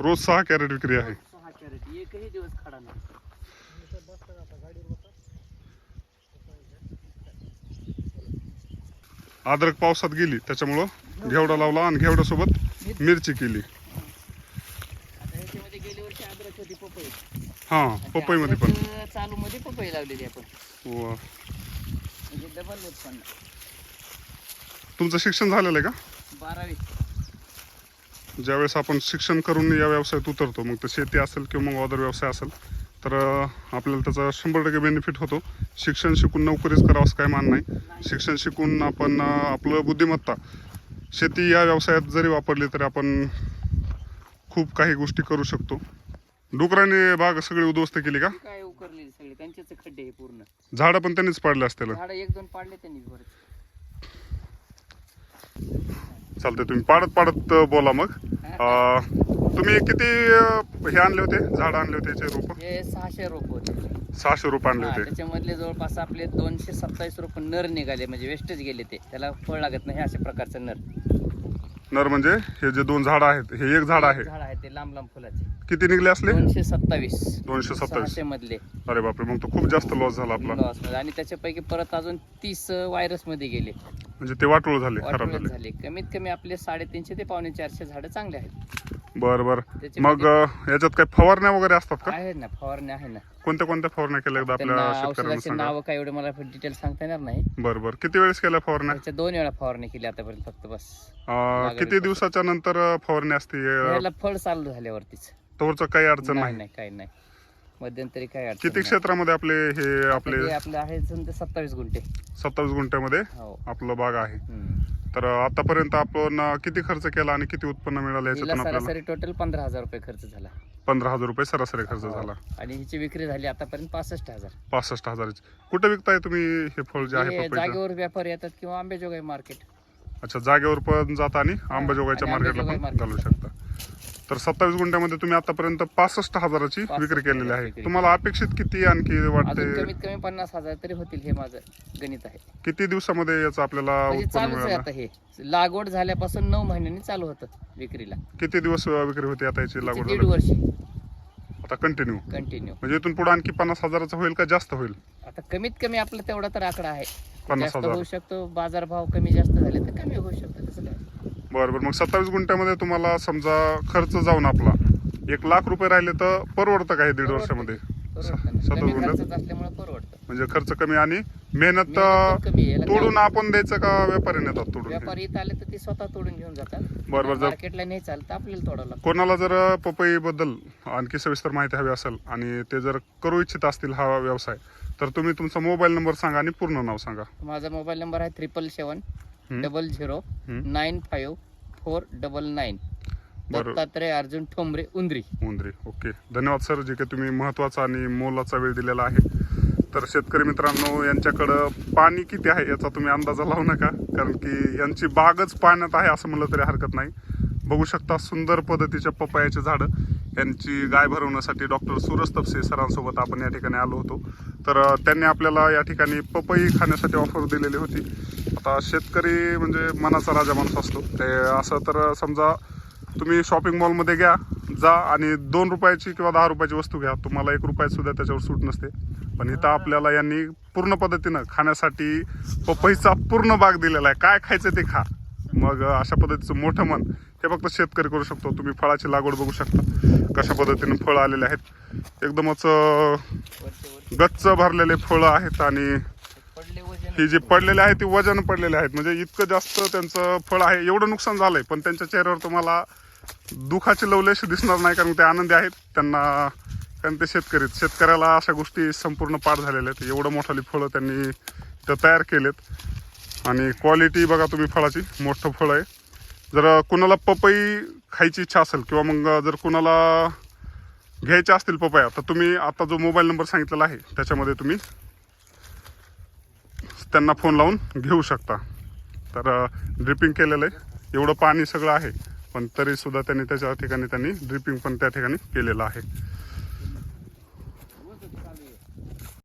रोज सहा कॅरेट विक्री आहे. सहा कॅरेट एकही दिवस खडा नाही. अद्रक पावसात गेली त्याच्यामुळं घेवडा लावला आणि घेवड्यासोबत मिरची केली. होती पपई. हा पपईमध्ये पण. चालू मध्ये पपई लावलेली आपण. म्हणजे डबल उत्पन्न. तुमचं शिक्षण झालेलं आहे का? बारावी. ज्यावेळेस आपण शिक्षण करून या व्यवसायात उतरतो मग ते शेती असेल किंवा मग अदर व्यवसाय असेल तर आपल्याला त्याचा शंभर टक्के बेनिफिट होतो. शिक्षण शिकून नोकरीच करावं असं काही मान नाही. शिक्षण शिकून आपण आपलं बुद्धिमत्ता शेती या व्यवसायात जरी वापरली तरी आपण खूप काही गोष्टी करू शकतो. डुकराने बाग सगळी उद्ध्वस्त केली का? ती काय उकरलेली सगळे? त्यांचेच खड्डे हे पूर्ण. झाडं पण त्यांनीच पाडले असतील. झाड एक दोन पाडले त्यांनी बरं चालतंय तुम्ही पाडत पाडत बोला मग. तुम्ही किती अं, हे आणले होते? झाडं आणले होते याचे रोप? हे सहाशे रोप होते. सहाशे रुपये आणले हा, होते. त्याच्यामधले जवळपास आपले दोनशे सत्तावीस रुपये नर निघाले म्हणजे वेस्टच गेले ते. त्याला फळ लागत नाही हे अशा प्रकारचं नर. नर म्हणजे हे जे दोन झाड आहेत हे एक झाड आहे. झाड आहे ते लांब लांब फुलाचे. किती निघले असले? दोनशे सत्तावीस. दोनशे सत्तावीस. सहाशे मधले अरे बापरे मग तो खूप जास्त लॉस झाला आपला. Loss. मध्ये. आणि त्याच्यापैकी परत अजून तीस व्हायरसमध्ये गेले. म्हणजे ते वाटोळ झाले खराब झाले. झाले. कमीत कमी आपले साडेतीनशे ते पावणे चारशे झाडं चांगले आहेत. बर बर. त्याच्यामध्ये- मग अं, याच्यात काही फवारण्या वगैरे असतात का? आहे ना फवारणी आहे ना. कोणत्या कोणत्या फवारण्या केल्या एकदा त्यांना आपल्या शेतकऱ्यांना औषधाचे सांगा. नाव काय एवढे मला डिटेल सांगता येणार नाही. बर बर. किती वेळेस केल्या फवारण्या? त्याच्या दोन वेळा फवारणी केली आतापर्यंत फक्त बस. अं, किती दिवसाच्या नंतर अं, फवारणी असते? अं, याला फळ चालू झाल्यावरतीच. तोवरचं काही अडचण नाही नाही. नाही काही नाही. मध्यंतरी अडचण किती नाही. क्षेत्रामध्ये आपले हे आपले हे आपलं आहे समजा सत्तावीस गुंठे. सत्तावीस गुंठ्यामध्ये हो. आपलं बाग आहे. हम्म. तर आतापर्यंत आपण किती खर्च केला आणि किती उत्पन्न मिळालं हिला याच्यातून आपल्याला? सरासरी टोटल पंधरा हजार रुपये खर्च झाला. पंधरा हजार रुपये सरासरी खर्च हो. झाला. आणि हिची विक्री झाली आतापर्यंत पासष्ट हजार. पासष्ट हजाराची कुठे विकताय तुम्ही हे फळ जे आहे हे पपईचं? जागेवर व्यापार येतात किंवा आंबेजोगाई मार्केट अच्छा जागेवर पण जाता आणि अंबाजोगाईच्या आणि मार्केटला पण घालू शकता. तर सत्तावीस गुंठ्यामध्ये तुम्ही आतापर्यंत पासष्ट हजाराची 65 विक्री केलेली आहे. तुम्हाला अपेक्षित किती आणखी अजून वाटते? कमीत कमी पन्नास हजार तरी होतील हे माझं गणित आहे. किती दिवसामध्ये याचं आपल्याला म्हणजे उत्पन्न चालूच आहे मिळालं आता हे. लागवड झाल्यापासून नऊ महिन्यांनी चालू होतं विक्रीला. किती दिवस विक्री होती आता याची लागवड दीड झाली? वर्षी. आता कंटिन्यू कंटिन्यू म्हणजे इथून पुढे आणखी पन्नास हजाराचं होईल का जास्त होईल? आता कमीत कमी आपला तेवढा तर आकडा आहे. पन्नास जास्त हजार. होऊ शकतो बाजारभाव कमी जास्त झाले तर कमी होऊ शकतो. बरं बरं मग सत्तावीस गुंठ्यामध्ये तुम्हाला समजा खर्च जाऊन आपला एक लाख रुपये राहिले तर परवडतं का हे दीड. वर्षामध्ये परवडतं ना. सतत कमी गुंठ्यात? असल्यामुळे परवडतं म्हणजे खर्च कमी आणि मेहनत मेहनत पण कमी आहे. याला तोडून आपण द्यायचं का व्यापारी नेतात तोडून हे? व्यापारी इथं आले तर ते स्वतः तोडून घेऊन जातात बरं, बरं, जर- मार्केटला नाही चालतं आपल्याला तोडावं लागतं कोणाला जर पपई बद्दल आणखी सविस्तर माहिती हवी असेल आणि ते जर करू इच्छित असतील हा व्यवसाय तर तुम्ही तुमचा मोबाईल नंबर सांगा आणि पूर्ण नाव सांगा माझा मोबाईल नंबर आहे triple seven? Double zero? Nine five four double nine. Dattatray Arjun Thombare Undri. Undri. Okay. धन्यवाद सर जे काही तुम्ही महत्त्वाचा आणि मोलाचा वेळ दिलेला आहे. तर शेतकरी मित्रांनो यांच्याकडं पाणी किती आहे याचा तुम्ही अंदाजा लावू नका कारण की यांची बागच पाण्यात आहे असं म्हणलं तरी हरकत नाही. बघू शकता सुंदर पद्धतीच्या पपयाचे झाडं. यांची गाय भरवण्यासाठी डॉक्टर सुरज तपसे सरांसोबत आपण या ठिकाणी आलो होतो. तर त्यांनी आपल्याला या ठिकाणी पपई खाण्यासाठी ऑफर दिलेली होती. आता शेतकरी म्हणजे मनाचा राजा माणूस असतो. ते असं तर समजा तुम्ही शॉपिंग मॉलमध्ये घ्या जा आणि दोन रुपयाची किंवा दहा रुपयाची वस्तू घ्या. तुम्हाला एक रुपयात सुद्धा त्याच्यावर सूट नसते. पण इथं आपल्याला यांनी पूर्ण पद्धतीनं खाण्यासाठी पपईचा पूर्ण बाग दिलेला आहे. काय खायचं ते खा. मग अशा पद्धतीचं मोठं मन हे फक्त शेतकरी करू शकतो. तुम्ही फळाची लागवड बघू शकता. कशा पद्धतीने फळं आलेले आहेत. एकदमच गच्च भरलेले फळं आहेत आणि ही जी पडलेले आहेत ती वजन पडलेले आहेत. म्हणजे इतकं जास्त त्यांचं फळ आहे एवढं नुकसान झालंय. पण त्यांच्या चेहऱ्यावर तुम्हाला दुखाचे लवलेश दिसणार नाही कारण ते आनंदी आहेत. त्यांना कारण ते शेतकरी आहेत. शेतकऱ्याला अशा गोष्टी संपूर्ण पाठ झालेल्या आहेत. एवढं मोठाली फळं त्यांनी तयार केलेत. आणि क्वालिटी बघा तुम्ही फळाची. मोठं फळ आहे. जर कुणाला पपई खायची इच्छा असेल किंवा मग जर कुणाला घ्यायच्या असतील पपया तर तुम्ही आता जो मोबाईल नंबर सांगितलेला आहे त्याच्यामध्ये तुम्ही त्यांना फोन लावून घेऊ शकता. तर ड्रिपिंग केलेलं आहे. एवढं पाणी सगळं आहे पण तरीसुद्धा त्यांनी त्याच्या ठिकाणी त्यांनी ड्रिपिंग पण त्या ठिकाणी केलेलं आहे.